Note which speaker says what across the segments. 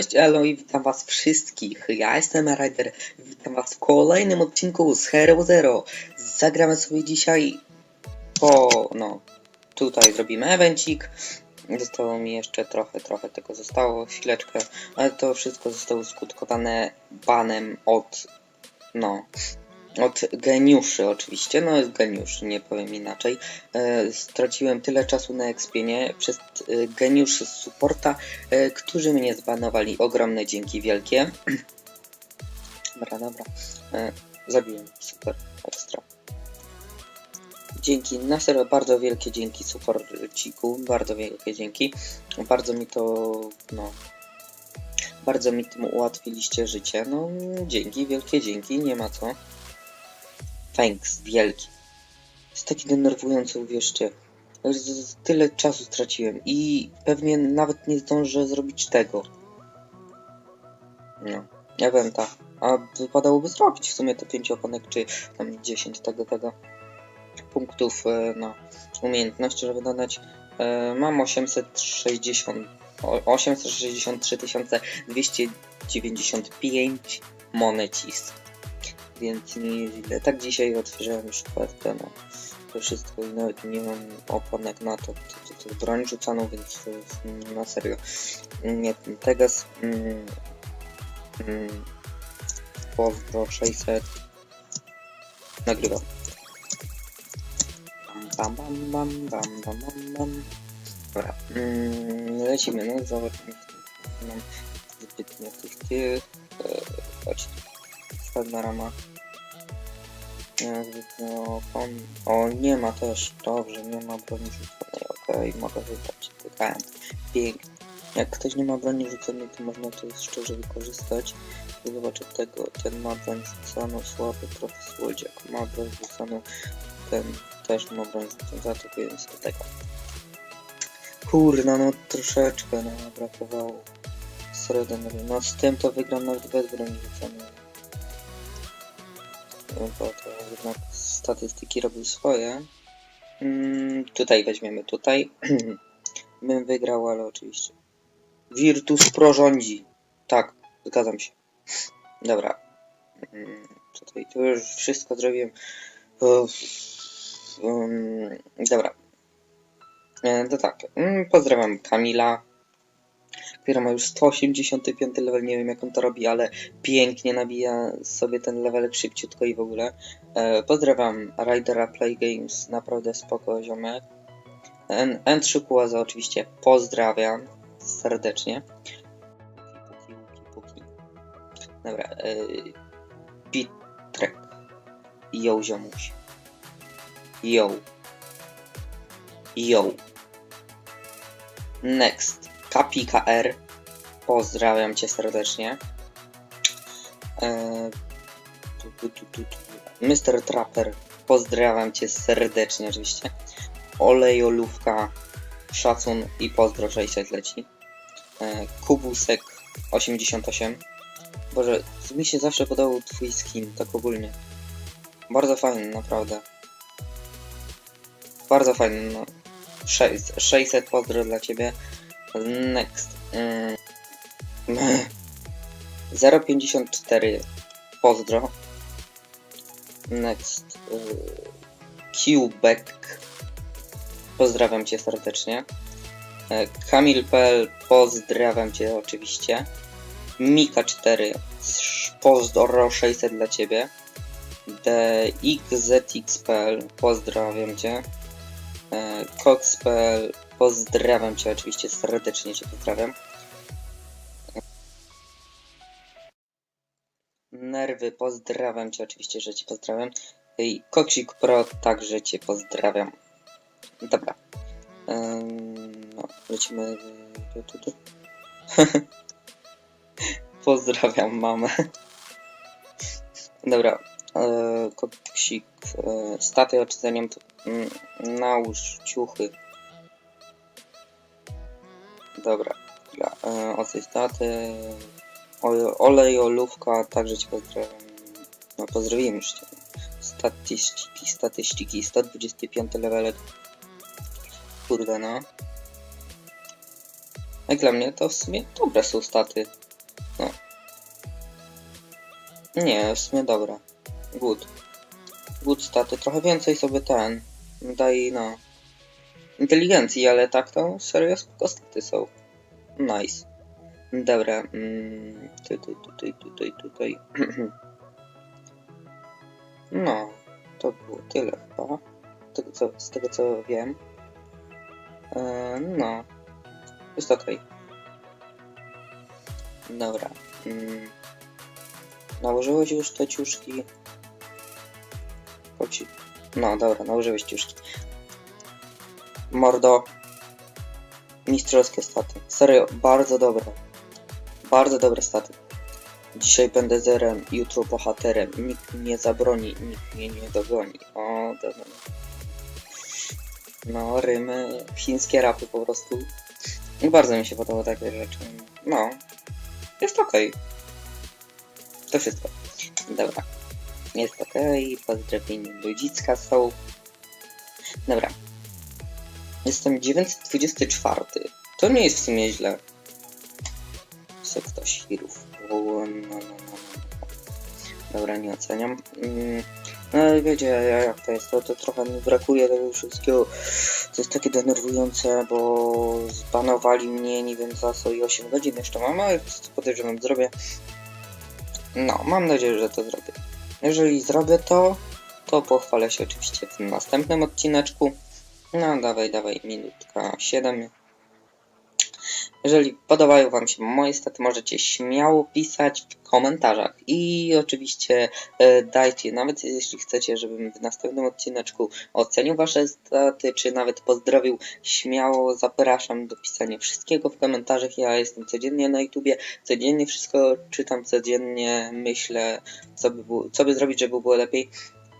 Speaker 1: Cześć, elo i witam was wszystkich. Ja jestem Rider. Witam was w kolejnym odcinku z Hero Zero. Zagramy sobie dzisiaj po, no, tutaj zrobimy evencik. Zostało mi jeszcze trochę, trochę tego zostało, chwileczkę, ale to wszystko zostało skutkowane banem od, no, od geniuszy oczywiście, no jest geniusz, nie powiem inaczej. E, straciłem tyle czasu na ekspienie przez e, geniuszy z supporta, e, którzy mnie zbanowali. Ogromne dzięki wielkie. dobra, dobra. E, zabiłem, super, ekstra. Dzięki, na serio bardzo wielkie dzięki supporciku, bardzo wielkie dzięki. Bardzo mi to, no, bardzo mi tym ułatwiliście życie. No, dzięki, wielkie dzięki, nie ma co. Thanks, wielki. Jest taki denerwujący, uwierzcie. Tyle czasu straciłem i pewnie nawet nie zdążę zrobić tego. No, ja wiem tak. A wypadałoby zrobić w sumie te pięciokonek, czy tam 10 tego, tego punktów, e, no, umiejętności, żeby dodać. E, Mam 860, o- 863 295 monecisk więc nie jest źle. Tak dzisiaj otworzyłem już kartę, no to wszystko i nawet nie mam oponek na to, to, to, to broń rzucaną, więc to jest mm, na serio. Nie, Tegas, mm, mm, pozdro 600, nagrywam. Bam, bam, bam, bam, bam, bam, bam. Dobra, mm, lecimy, no zobaczymy, czy mam zbytnio tych tych, e. Pewna rama. Nie, zbytnio kon... O, nie ma też. Dobrze, nie ma broni rzuconej. Okej, mogę wybrać. Wykałem. Pięknie. Jak ktoś nie ma broni rzuconej, to można to szczerze wykorzystać. Zobaczę tego. Ten ma broń rzuconą, słaby trochę słodziak. Ma broń rzuconą, ten też ma broń rzuconą. Zaatakuję sobie tego. Kurna, no troszeczkę, no brakowało. Sredan, no z tym to wygram nawet bez broni rzuconej. No bo to jednak statystyki robią swoje. Mm, tutaj weźmiemy tutaj. Bym wygrał, ale oczywiście. Virtus Pro rządzi. Tak, zgadzam się. Dobra. Mm, tutaj to już wszystko zrobiłem. Um, dobra. To tak. Mm, pozdrawiam Kamila, która ma już 185 level. Nie wiem jak on to robi, ale pięknie nabija sobie ten levelek szybciutko i w ogóle. E, pozdrawiam Ridera Play Games, naprawdę spoko ziomek. N3 Kułaza oczywiście pozdrawiam serdecznie. Puki, puki, puki. Dobra, e, Pitrek. Yo ziomuś. Yo. Yo. Next. KPKR. Pozdrawiam cię serdecznie. Tu. Mr. Trapper. Pozdrawiam cię serdecznie oczywiście. Olejolówka. Szacun i pozdro 600 leci. Eee, Kubusek 88. Boże, mi się zawsze podobał twój skin, tak ogólnie. Bardzo fajny, naprawdę. Bardzo fajny, no. 600, 600 pozdro dla ciebie. Next. Mm. 054 pozdro. Next. y, Qbek. Pozdrawiam cię serdecznie. E, Kamil.pl pozdrawiam cię oczywiście. Mika4 pozdro 600 dla ciebie. DXZX.pl pozdrawiam cię. E, Cox.pl pozdrawiam cię oczywiście serdecznie cię pozdrawiam. Nerwy pozdrawiam cię oczywiście, że cię pozdrawiam. I Koksik Pro także cię pozdrawiam. Dobra. Ym, no, lecimy. Tu, tu, tu. pozdrawiam mamę. Dobra. E, Koksik. E, oceniam to. Mm, nałóż ciuchy. Dobra, ja, e, oceń daty, także Cię pozdrawiam. No, pozdrowiłem już Cię. Statystyki, statystyki, 125 levelek. Kurde no. no Jak dla mnie to w sumie dobre są staty. No. Nie, w sumie dobra. Good. Good staty. Trochę więcej sobie ten. Daj no. Inteligencji, ale tak to serio spoko staty są. Nice. Dobra. Mm, tutaj, tutaj, tutaj, tutaj. No, to było tyle chyba. Z tego co, z tego, co wiem. E, no. Jest okej. Dobra. Mm. Nałożyłeś już te ciuszki? No dobra, nałożyłeś ciuszki. Mordo. Mistrzowskie staty. Serio, bardzo dobre. Bardzo dobre staty. Dzisiaj będę zerem, jutro bohaterem. Nikt mnie zabroni, nikt mnie nie dogoni. O, dobra. No, rymy, chińskie rapy po prostu. Bardzo mi się podobały takie rzeczy. No, jest okej. To wszystko. Dobra. Jest okej, pozdrowienia ludzicka są. Dobra. Jestem 924. To nie jest w sumie źle. Sekta świrów. O, No, no, no, no. Dobra, nie oceniam. Mm, No ale wiecie, ja- jak to jest, to, to trochę mi brakuje tego wszystkiego. To jest takie denerwujące, bo zbanowali mnie nie wiem za co i 8 godzin jeszcze mam, ale podejrzewam zrobię. No, mam nadzieję, że to zrobię. Jeżeli zrobię to, to pochwalę się oczywiście w następnym odcineczku. No, dawaj, dawaj, minutka 7. Jeżeli podobają Wam się moje staty, możecie śmiało pisać w komentarzach. I oczywiście e, dajcie, nawet jeśli chcecie, żebym w następnym odcineczku ocenił Wasze staty, czy nawet pozdrowił, śmiało zapraszam do pisania wszystkiego w komentarzach. Ja jestem codziennie na YouTubie, codziennie wszystko czytam, codziennie myślę, co by, było, co by zrobić, żeby było lepiej.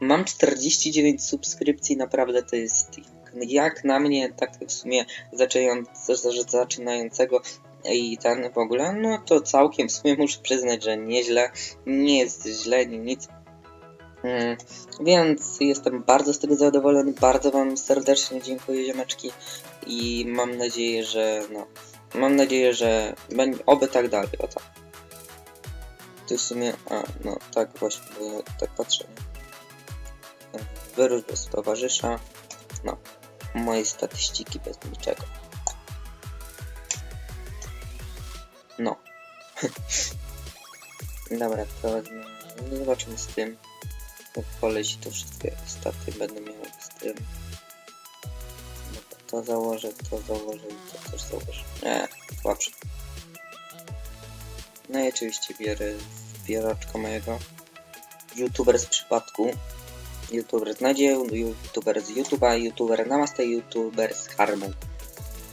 Speaker 1: Mam 49 subskrypcji, naprawdę to jest jak na mnie, tak w sumie zaczynając- zaczynającego i ten w ogóle, no to całkiem w sumie muszę przyznać, że nieźle, nie jest źle, nic. Mm, Więc jestem bardzo z tego zadowolony, bardzo Wam serdecznie dziękuję ziomeczki i mam nadzieję, że no, mam nadzieję, że oby tak dalej, o tak. W sumie, a no tak właśnie, bo ja tak patrzę. nie? Wyróż bez towarzysza, no, moje statystyki bez niczego. No. Dobra, to no zobaczymy z tym. Jak poleci to wszystkie staty będę miał z tym. To założę, to założę i to też założę. Nie, słabsze. No i oczywiście biorę zbieraczka mojego. YouTuber z przypadku. YouTuber z nadzieją, YouTuber z YouTube'a, YouTuber Namaste, YouTuber z karmą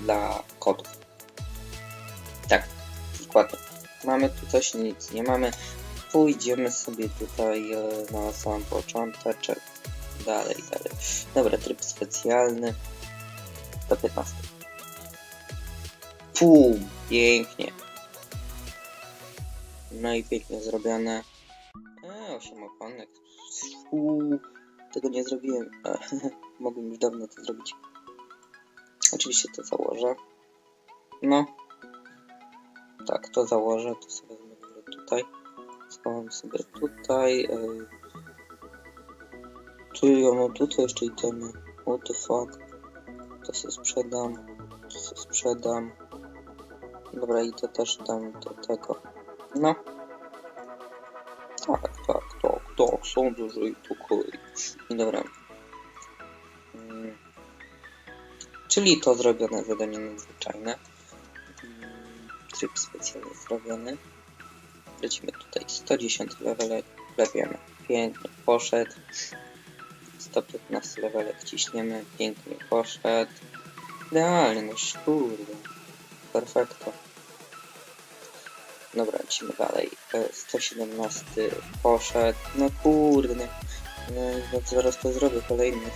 Speaker 1: dla kotów. Tak, dokładnie. Mamy tu coś, nic nie mamy. Pójdziemy sobie tutaj e, na sam począteczek. Dalej, dalej. Dobra, tryb specjalny. Do 15. Pum! Pięknie. No i pięknie zrobione. E, 8 oponek. Uuu, tego nie zrobiłem. Mogłem już dawno to zrobić. Oczywiście to założę. No. Tak, to założę. To sobie wezmę tutaj. Schowam sobie tutaj. E... Tu ja mam tutaj jeszcze itemy. What the fuck. To sobie sprzedam. To sobie sprzedam. Dobra, i to też tam do tego. No. Tak. Sądzę, że i. I dobra. Mm. Czyli to zrobione zadanie nadzwyczajne. Mm, Tryb specjalnie zrobiony. Lecimy tutaj 110 levelek, klepiemy. Pięknie poszedł. 115 levelek ciśniemy, pięknie poszedł. Idealnie, no kurde. Perfekto. Dobra, lecimy dalej. E, 117 poszedł. No kurde. No, no zaraz to zrobię kolejny.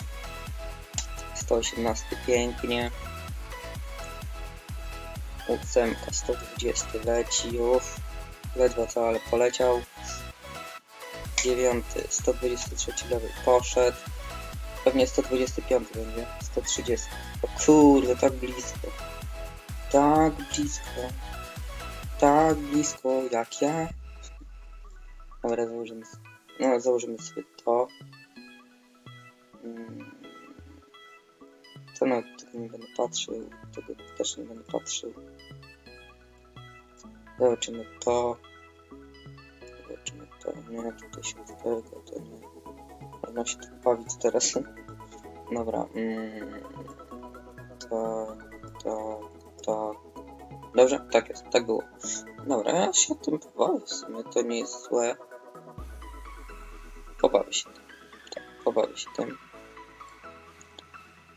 Speaker 1: 118 pięknie. Ósemka 120 leci już. Ledwo co, ale poleciał. Dziewiąty 123 level poszedł. Pewnie 125 będzie. 130. O kurde, tak blisko. Tak blisko. Tak blisko jak ja. Dobra, założymy, no, założymy sobie to. Mm. To nawet tego nie będę patrzył, tego też nie będę patrzył. Zobaczymy to. Zobaczymy to. Nie, tutaj się tego, to nie. Można się tu bawić teraz. Dobra. Mm. Dobrze, tak jest, tak było. Dobra, ja się tym pobawię w sumie, to nie jest złe. Pobawię się tym. Tak, pobawię się tym.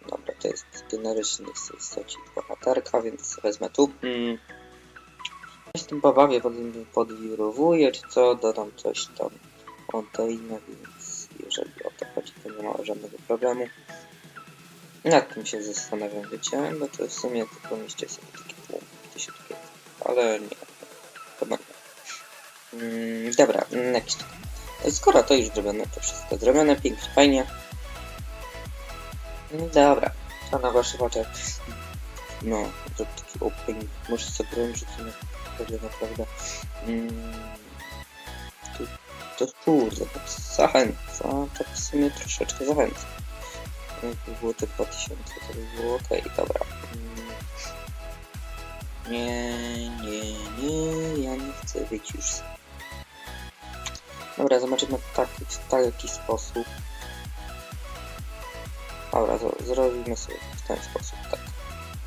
Speaker 1: Dobra, to jest generyczny tej postaci bohaterka, więc wezmę tu. Mm. Ja się tym pobawię, potem podwirowuję, czy co, dodam coś tam odejmę, więc jeżeli o to chodzi, to nie ma żadnego problemu. Nad tym się zastanawiam, wiecie, bo to w sumie tylko mieście sobie takie, ale nie, chyba nie. Mm, dobra, next. Skoro to już zrobione, to wszystko zrobione, pięknie, fajnie. Mm, Dobra, to na waszych oczach. No, to taki opening, może sobie że to naprawdę. Mm, to, to kurde, to zachęca, tak w sumie troszeczkę zachęca. Jakby było te 2000, to by było ok, dobra. Nie, nie, nie, ja nie chcę być już. Dobra, zobaczymy tak, w taki sposób. Dobra, zrobimy sobie w ten sposób, tak.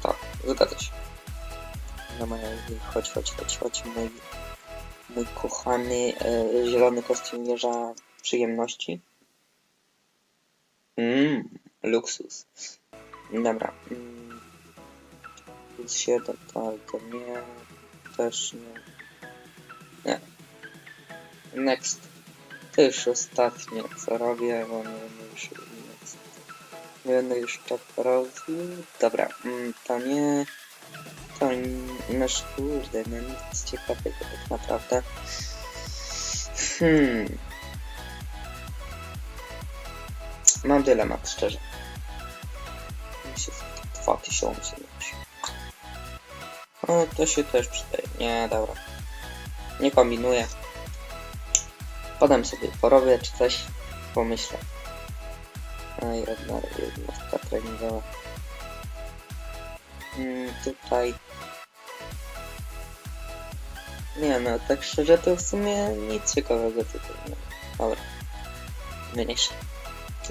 Speaker 1: Tak, zgadza się. Dobra, chodź, chodź, chodź, chodź, mój, mój kochany e, zielony kostium wieża przyjemności. Mmm, luksus. Dobra. Mm. Plus 7, tak, nie. Też nie. Nie. Next. To już ostatnie, co robię, bo nie będę już next. Nie będę już tak robił. Dobra, mm, to nie. To nie. Nasz kurde, no nic ciekawego tak naprawdę. Hmm. Mam dylemat, szczerze. Muszę sobie 2000 mieć. O, to się też przydaje. Nie, dobra. Nie kombinuję. Podam sobie porobię czy coś. Pomyślę. A jedna, jednostka treningowa. Mm, tutaj. Nie no, tak szczerze to w sumie nic ciekawego tutaj ma. Dobra. Się.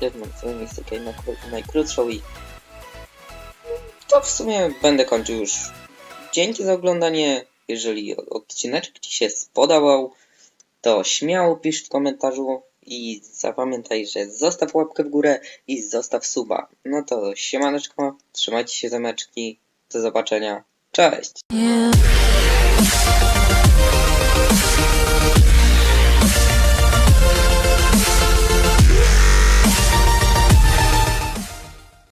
Speaker 1: Jedną sobie miejsce tutaj na kró- najkrótszą i to w sumie będę kończył już. Dzięki za oglądanie. Jeżeli odcineczek Ci się spodobał, to śmiało pisz w komentarzu i zapamiętaj, że zostaw łapkę w górę i zostaw suba. No to siemaneczko, trzymajcie się zameczki, do zobaczenia, cześć!